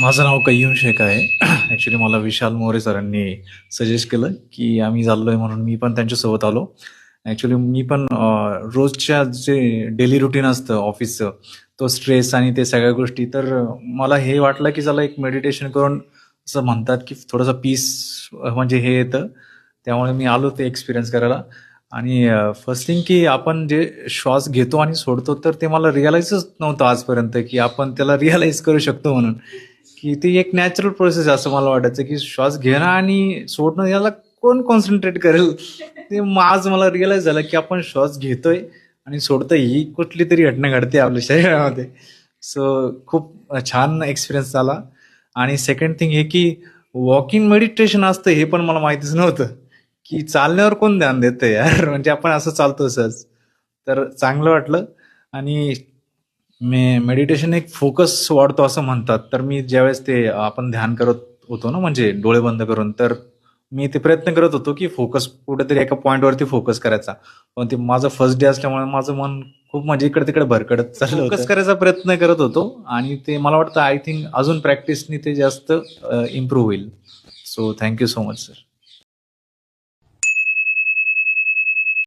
माझं नाव कय्यूम शेख आहे. ॲक्च्युली मला विशाल मोरे सरांनी सजेस्ट केलं की आम्ही चाललो आहे म्हणून मी पण त्यांच्यासोबत आलो. ॲक्च्युली मी पण रोजच्या जे डेली रुटीन असतं ऑफिसचं तो स्ट्रेस आणि ते सगळ्या गोष्टी तर मला हे वाटलं की चला एक मेडिटेशन करून असं म्हणतात की थोडंसं पीस म्हणजे हे येतं. त्यामुळे मी आलो ते एक्सपिरियन्स करायला. आणि फर्स्ट थिंग की आपण जे श्वास घेतो आणि सोडतो तर ते मला रिअलाइजच नव्हतं आजपर्यंत की आपण त्याला रिअलाइज करू शकतो म्हणून. की ती एक नॅचरल प्रोसेस असं मला वाटायचं की श्वास घेणं आणि सोडणं याला कोण कॉन्सन्ट्रेट करेल? ते मग आज मला रिअलाइज झालं की आपण श्वास घेतोय आणि सोडतोय ही कुठली तरी घटना घडते आपल्या शरीरामध्ये. सो खूप छान एक्सपिरियन्स झाला. आणि सेकंड थिंग हे की वॉकिंग मेडिटेशन असतं हे पण मला माहितीच नव्हतं. की चालण्यावर कोण ध्यान देतं यार? म्हणजे आपण असं चालतो सहज. तर चांगलं वाटलं. आणि मे मेडिटेशन एक फोकस वाढतो असं म्हणतात. तर मी ज्यावेळेस ते आपण ध्यान करत होतो ना म्हणजे डोळे बंद करून तर मी ते प्रयत्न करत होतो की फोकस कुठेतरी एका पॉईंटवरती फोकस करायचा. पण ते माझं फर्स्ट डे असल्यामुळे माझं मन खूप म्हणजे इकडे तिकडे भरकडत चाललं फोकस करायचा प्रयत्न करत होतो आणि ते मला वाटतं आय थिंक अजून प्रॅक्टिसनी ते जास्त इम्प्रूव्ह होईल. So thank you so much sir